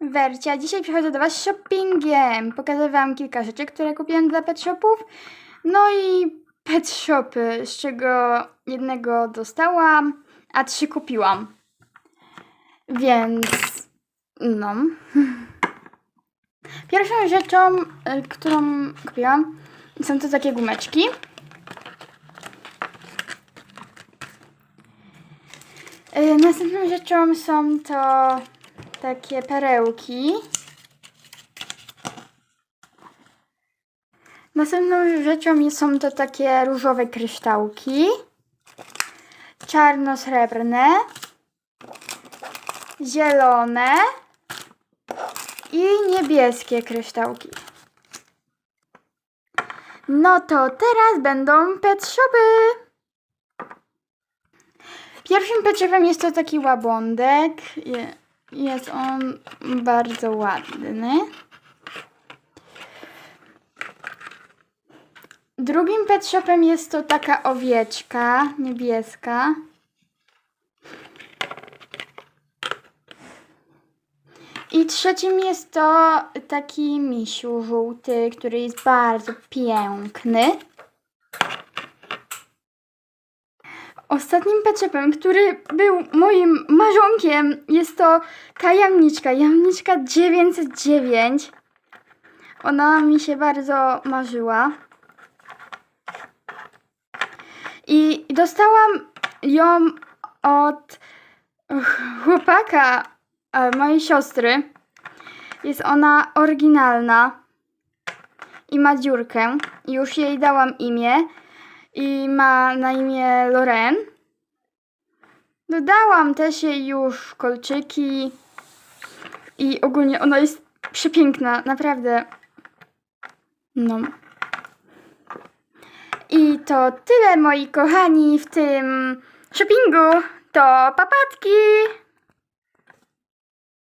Wercia. Dzisiaj przychodzę do Was z shoppingiem. Pokażę Wam kilka rzeczy, które kupiłam dla pet shopów. No i pet shopy, z czego jednego dostałam, a trzy kupiłam. Więc no. Pierwszą rzeczą, y, którą kupiłam, są to takie gumeczki. Y, Następną rzeczą są to takie perełki. Następną rzeczą są to takie różowe kryształki. Czarno-srebrne. Zielone. I niebieskie kryształki. No to teraz będą pet shopy. Pierwszym peczywem jest to taki łabądek. Je- Jest on bardzo ładny. Drugim pet jest to taka owieczka niebieska. I trzecim jest to taki misiu żółty, który jest bardzo piękny. Ostatnim peczepem, który był moim marzonkiem, jest to kajamniczka. Jamniczka 909. Ona mi się bardzo marzyła. I dostałam ją od chłopaka e, mojej siostry. Jest ona oryginalna i ma dziurkę. Już jej dałam imię i ma na imię Loren. Dodałam też jej już kolczyki i ogólnie ona jest przepiękna, naprawdę. No. I to tyle moi kochani w tym shoppingu. To papatki!